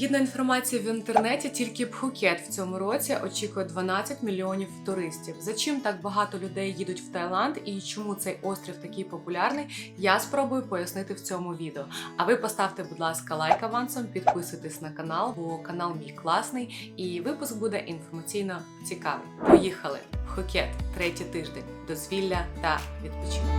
Гідна інформація в інтернеті, тільки Пхукет в цьому році очікує 12 мільйонів туристів. За чим так багато людей їдуть в Таїланд і чому цей острів такий популярний, я спробую пояснити в цьому відео. А ви поставте, будь ласка, лайк авансом, підписуйтесь на канал, бо канал мій класний, і випуск буде інформаційно цікавий. Поїхали! Пхукет, третій тиждень, дозвілля та відпочинок.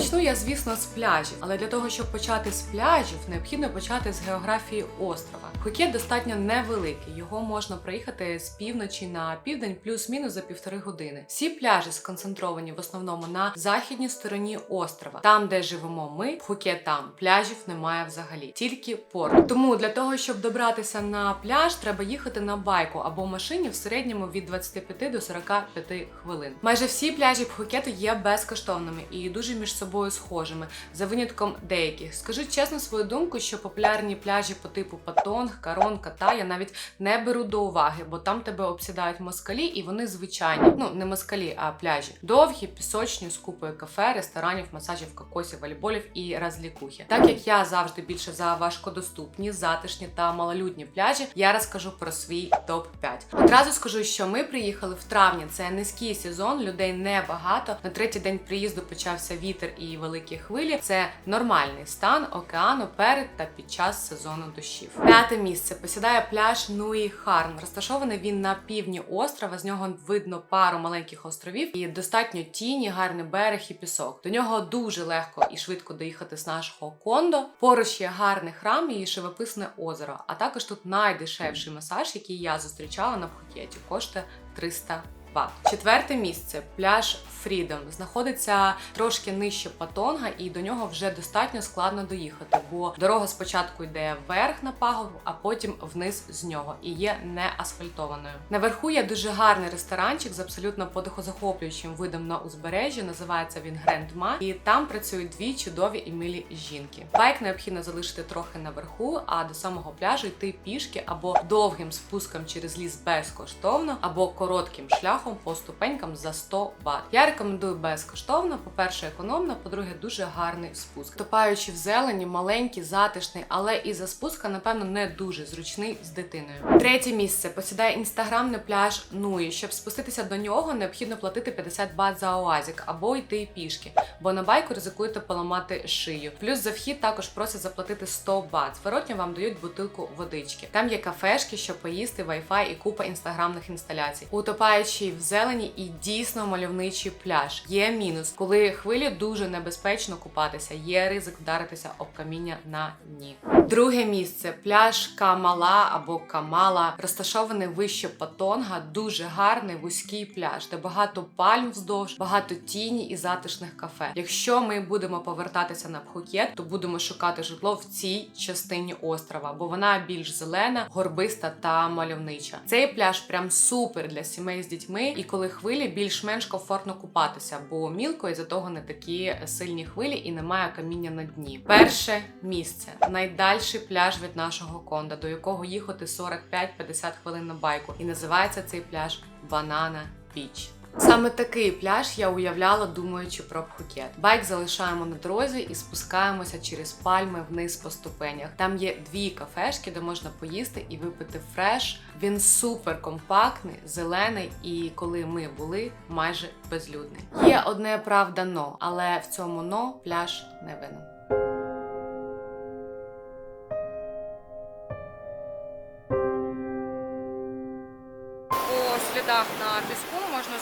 Почну я, звісно, з пляжів, але для того, щоб почати з пляжів, необхідно почати з географії острова. Пхукет достатньо невеликий, його можна проїхати з півночі на південь, плюс-мінус за півтори години. Всі пляжі сконцентровані в основному на західній стороні острова, там, де живемо ми, Пхукет там пляжів немає взагалі, тільки порт. Тому для того, щоб добратися на пляж, треба їхати на байку або машині в середньому від 25 до 45 хвилин. Майже всі пляжі Пхукету є безкоштовними і дуже між собою схожими, за винятком деяких. Скажу чесно свою думку, що популярні пляжі по типу Патонг, Карон, Ката я навіть не беру до уваги, бо там тебе обсідають москалі, і вони звичайні. Ну не москалі, а пляжі. Довгі, пісочні з купою кафе, ресторанів, масажів, кокосів, волейболів і розлікухи. Так як я завжди більше за важкодоступні, затишні та малолюдні пляжі, я розкажу про свій топ 5 Одразу скажу, що ми приїхали в травні. Це низький сезон, людей небагато. На третій день приїзду почався вітер і великі хвилі. Це нормальний стан океану перед та під час сезону дощів. П'яте місце посідає пляж Нуї Харн. Розташований він на півдні острова. З нього видно пару маленьких островів і достатньо тіні, гарний берег і пісок. До нього дуже легко і швидко доїхати з нашого кондо. Поруч є гарний храм і живописне озеро. А також тут найдешевший масаж, який я зустрічала на Пхукеті, коштує 300 бат. Четверте місце пляж Freedom. знаходиться трошки нижче Патонга, і до нього вже достатньо складно доїхати, бо дорога спочатку йде вверх на пагорб, а потім вниз з нього і є не асфальтованою. Наверху є дуже гарний ресторанчик з абсолютно подихозахоплюючим видом на узбережжі. Називається він Грендма, і там працюють дві чудові і милі жінки. Байк необхідно залишити трохи наверху, а до самого пляжу йти пішки або довгим спуском через ліс безкоштовно, або коротким шляхом по ступенькам за 100 бат. Я рекомендую безкоштовно. По-перше, економно, по-друге, дуже гарний спуск. Топаючи в зелені, маленький, затишний, але і за спуска, напевно, не дуже зручний з дитиною. Третє місце посідає інстаграмний пляж Нуї. Щоб спуститися до нього, необхідно платити 50 бат за оазік або йти пішки, бо на байку ризикуєте поламати шию. Плюс за вхід також просять заплатити 100 бат. Зворотня вам дають бутилку водички. Там є кафешки, щоб поїсти, вайфай і купа інстаграмних інсталяцій. Утопаючи в зелені і дійсно мальовничий пляж. Є мінус, коли хвилі дуже небезпечно купатися, є ризик вдаритися об каміння на дні. Друге місце пляж Камала або Камала, розташований вище Патонга, дуже гарний вузький пляж, де багато пальм вздовж, багато тіні і затишних кафе. Якщо ми будемо повертатися на Пхукет, то будемо шукати житло в цій частині острова, бо вона більш зелена, горбиста та мальовнича. Цей пляж прям супер для сімей з дітьми, і коли хвилі більш-менш комфортно купатися, бо мілко і за того не такі сильні хвилі і немає каміння на дні. Перше місце найдальший пляж від нашого конда, до якого їхати 45-50 хвилин на байку. І називається цей пляж Банана Біч. Саме такий пляж я уявляла, думаючи про Пхукет. Байк залишаємо на дорозі і спускаємося через пальми вниз по ступенях. Там є дві кафешки, де можна поїсти і випити фреш. Він супер компактний, зелений, і коли ми були, майже безлюдний. Є одне правда но, але в цьому но пляж не винен.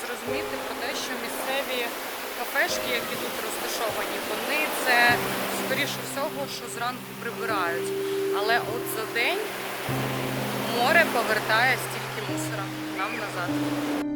Зрозуміти про те, що місцеві кафешки, які тут розташовані, вони це скоріше всього, що зранку прибирають. Але от за день море повертає стільки мусора нам назад.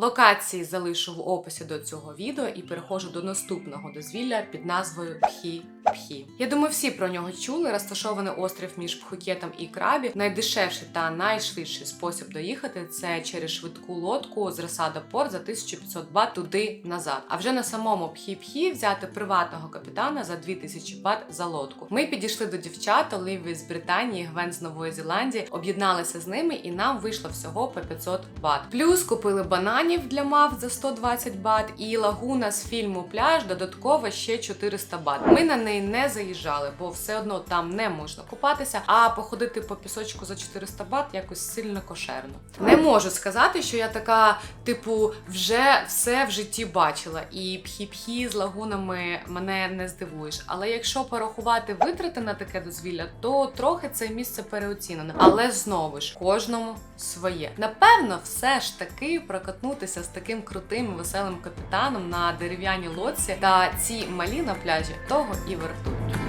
Локації залишу в описі до цього відео і переходжу до наступного дозвілля під назвою Пхі Пхі. Я думаю, всі про нього чули. Розташований острів між Пхукетом і Крабі. Найдешевший та найшвидший спосіб доїхати це через швидку лодку з Ресада Порт за 1500 бат туди назад. А вже на самому Пхі-Пхі взяти приватного капітана за 2000 бат за лодку. Ми підійшли до дівчат Оливії з Британії, Гвен з Нової Зеландії, об'єдналися з ними, і нам вийшло всього по 500 бат. Плюс купили бананів для мав за 120 бат, і лагуна з фільму Пляж додатково ще 400 бат. Ми на неї не заїжджали, бо все одно там не можна купатися. А походити по пісочку за 400 бат якось сильно кошерно. Не можу сказати, що я така, типу, вже все в житті бачила, і пхі-пхі з лагунами мене не здивуєш. Але якщо порахувати витрати на таке дозвілля, то трохи це місце переоцінене. Але знову ж кожному своє. Напевно, все ж таки прокатнутися з таким крутим веселим капітаном на дерев'яній лодці та ці малі на пляжі того і вартують.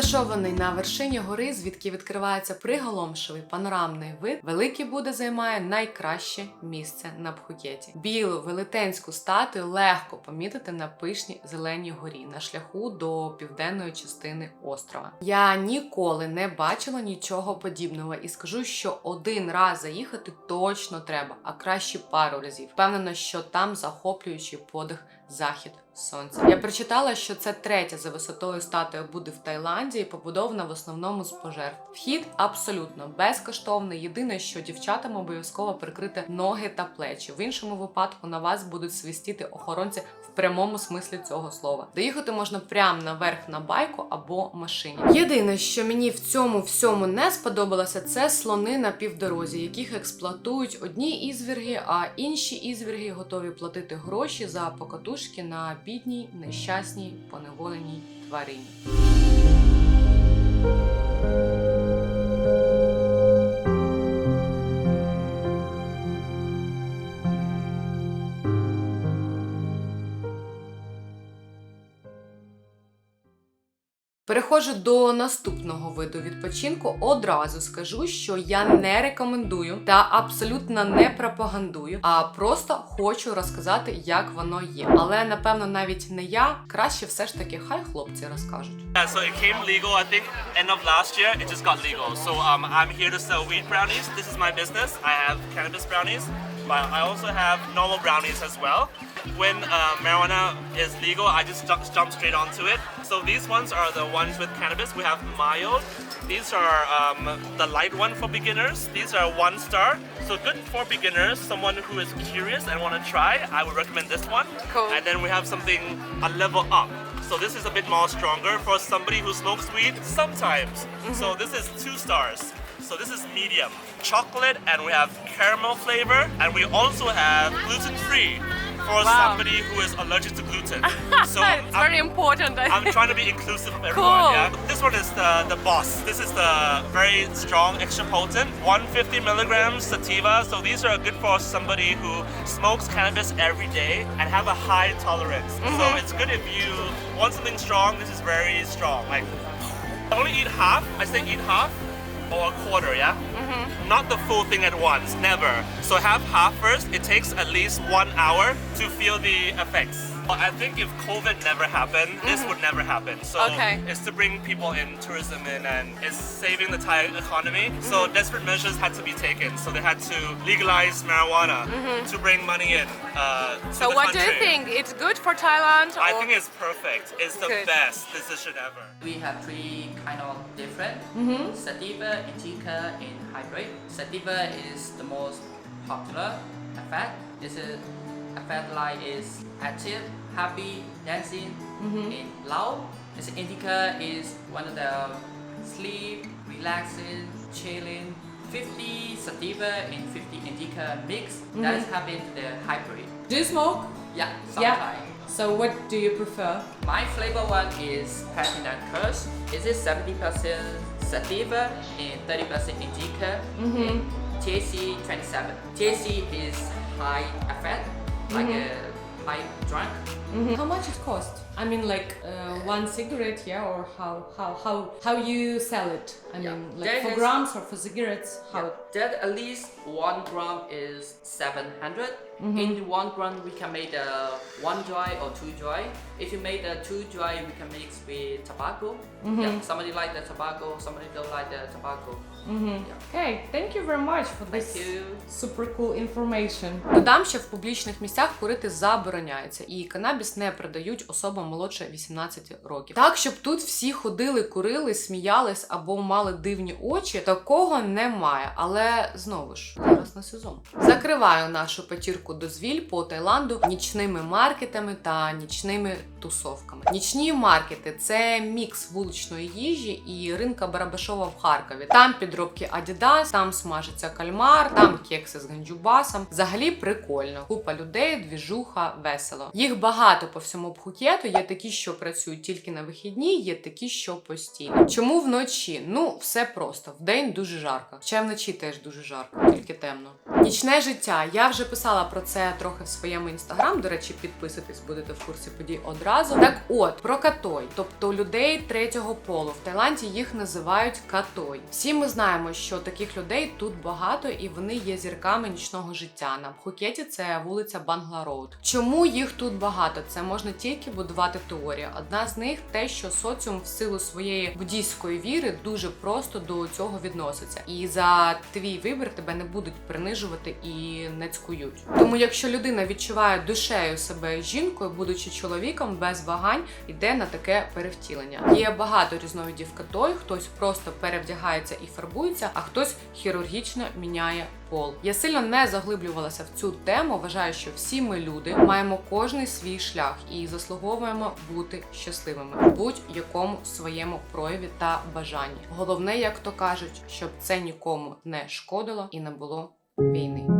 Розташований на вершині гори, звідки відкривається приголомшивий панорамний вид, великий буде займає найкраще місце на Пхукеті. Білу велетенську статую легко помітити на пишній зеленій горі на шляху до південної частини острова. Я ніколи не бачила нічого подібного і скажу, що один раз заїхати точно треба, а краще пару разів. Впевнена, що там захоплюючий подих захід сонця. Я прочитала, що це третя за висотою статуя буде в Таїланді і побудована в основному з пожертв. Вхід абсолютно безкоштовний. Єдине, що дівчатам обов'язково прикрити ноги та плечі. В іншому випадку на вас будуть свистіти охоронці в прямому смислі цього слова. Доїхати можна прямо наверх на байку або машині. Єдине, що мені в цьому всьому не сподобалося, це слони на півдорозі, яких експлуатують одні ізвірги, а інші ізвірги готові платити гроші за покатушки на бідній, нещасній, поневоленій тварині. Переходжу до наступного виду відпочинку. Одразу скажу, що я не рекомендую та абсолютно не пропагандую, а просто хочу розказати, як воно є. Але напевно навіть не я краще все ж таки хай хлопці розкажуть. Yeah, so it came legal, I think, end of last year. It just got legal. So um, I'm here to sell weed brownies. This is my business. I have cannabis brownies, but I also have normal brownies as well. When uh, marijuana is legal, I just jump, straight onto it. So these ones are the ones with cannabis. We have mild. These are um, the light one for beginners. These are one star. So good for beginners, someone who is curious and want to try. I would recommend this one. Cool. And then we have something a level up. So this is a bit more stronger for somebody who smokes weed sometimes. So this is two stars. So this is medium. Chocolate and we have caramel flavor and we also have gluten free for Wow. somebody who is allergic to gluten. So it's I'm, very important. I I'm trying to be inclusive of everyone. Cool. Yeah. This one is the the boss. This is the very strong, extra potent, 150 milligrams sativa. So these are good for somebody who smokes cannabis every day and have a high tolerance. So mm-hmm. it's good if you want something strong. This is very strong. Like I only eat half. I say eat half or a quarter. Yeah. Mm-hmm. Not the full thing at once. Never. So have half first. It takes at least one hour to feel the effects. Well, I think if COVID never happened, this mm-hmm. would never happen. So Okay. it's to bring people in, tourism in, and it's saving the Thai economy. So mm-hmm. desperate measures had to be taken. So they had to legalize marijuana mm-hmm. to bring money in. Uh, to so the what do you think? It's good for Thailand? I think it's perfect. It's the Good. best decision ever. We have three kind of different. Sativa, indica, and hybrid. Sativa is the most popular effect. This is effect like is active, happy, dancing, and loud. This indica is one of the sleep, relaxing, chilling. 50 sativa and 50 indica mix. That's mm-hmm. happen to the hybrid. Do you smoke? Yeah, Yeah. So what do you prefer? My flavor one is Platinum Curse. This is 70% sativa and 30% indica. Mm-hmm. And THC 27. THC is high effect, like mm-hmm. a high drunk. Mm-hmm. How much it cost? I mean, like uh, one cigarette, yeah, or how how how how you sell it? I Yeah. mean, like There for is- grams or for cigarettes? How? That at least one gram is 700. Mm-hmm. In the one gram, we can make a one dry or two dry. If you make the two dry, we can mix with tobacco. Yeah, somebody like the tobacco, somebody don't like the tobacco. Yeah. Okay, thank you very much for this super cool information. Додам, що в публічних місцях курити забороняється, і канабіс не продають особам молодше 18 років. Так, щоб тут всі ходили, курили, сміялись або мали дивні очі, такого немає. Але знову ж зараз на сезон. Закриваю нашу п'ятірку дозвіль по Таїланду нічними маркетами та нічними тусовками. Нічні маркети це мікс вуличної їжі і ринка Барабашова в Харкові. Там підробки Adidas, там смажиться кальмар, там кекси з ганджубасом. Взагалі прикольно. Купа людей, двіжуха, весело. Їх багато по всьому Пхукету. Є такі, що працюють тільки на вихідні, є такі, що постійно. Чому вночі? Ну, все просто. Вдень дуже жарко. Ще вночі теж дуже жарко, тільки темно. Нічне життя. Я вже писала про це трохи в своєму інстаграм. До речі, підписуйтесь, будете в курсі подій одразу. Так от, про катой, тобто людей третього полу. В Таїланді їх називають катой. Всі ми знаємо, що таких людей тут багато і вони є зірками нічного життя. На Пхукеті це вулиця Бангла Роуд. Чому їх тут багато? Це можна тільки будувати теорію. Одна з них те, що соціум в силу своєї буддійської віри дуже просто до цього відноситься, і за твій вибір тебе не будуть принижувати і не цькують. Тому, якщо людина відчуває душею себе жінкою, будучи чоловіком, без вагань йде на таке перевтілення. Є багато різновидів катой, хтось просто перевдягається і фарбується, а хтось хірургічно міняє пол. Я сильно не заглиблювалася в цю тему. Вважаю, що всі ми люди маємо кожний свій шлях і заслуговуємо бути щасливими в будь-якому своєму прояві та бажанні. Головне, як то кажуть, щоб це нікому не шкодило і не було війни.